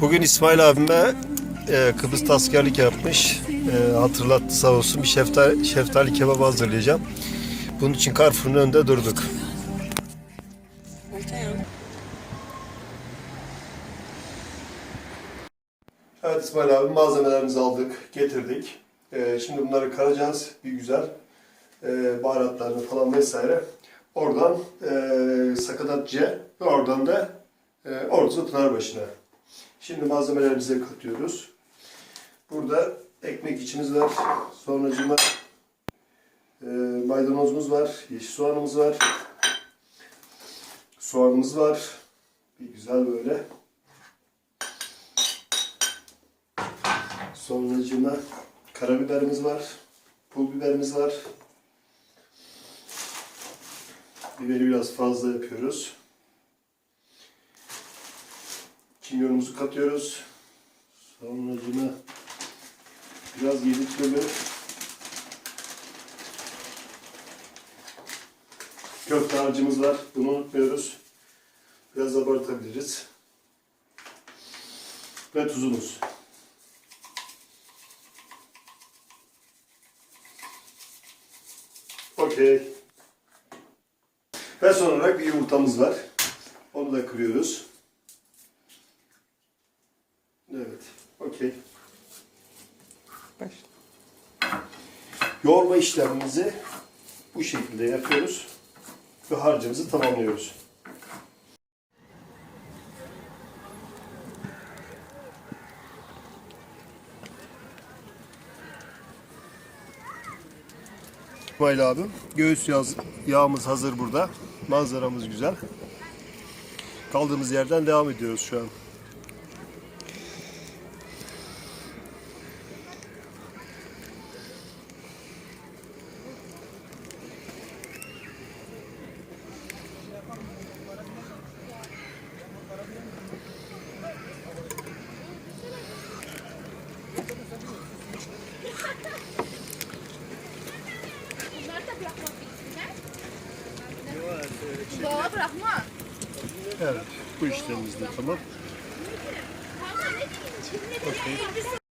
Bugün İsmail abime e, Kıbrıs'ta askerlik yapmış. E, hatırlattı sağ olsun. Bir şeftali, şeftali kebabı hazırlayacağım. Bunun için Carrefour'un önünde durduk. Evet İsmail abi malzemelerimizi aldık, getirdik. E, şimdi bunları karacağız bir güzel. E, baharatlarını falan vesaire. Oradan e, Sakatatçı'ya ve oradan da e, Ordu Pınarbaşı'na. Şimdi malzemelerimizi katıyoruz. Burada ekmek içimiz var. Sonracıma e, maydanozumuz var. Yeşil soğanımız var. Soğanımız var. Bir güzel böyle. Sonracıma karabiberimiz var. Pul biberimiz var. Biberi biraz fazla yapıyoruz. Kimyonumuzu katıyoruz. Sonracıma biraz yedik bölü. Köfte harcımız var. Bunu unutmuyoruz. Biraz abartabiliriz. Ve tuzumuz. Okey. Ve son olarak bir yumurtamız var. Onu da kırıyoruz. Evet. Okey. Yoğurma işlemimizi bu şekilde yapıyoruz. Ve harcımızı tamamlıyoruz. İsmail abim. Göğüs yaz, yağımız hazır burada. Manzaramız güzel. Kaldığımız yerden devam ediyoruz şu an. Bırakma. Evet. Bu işlemimiz de tamam. Kanka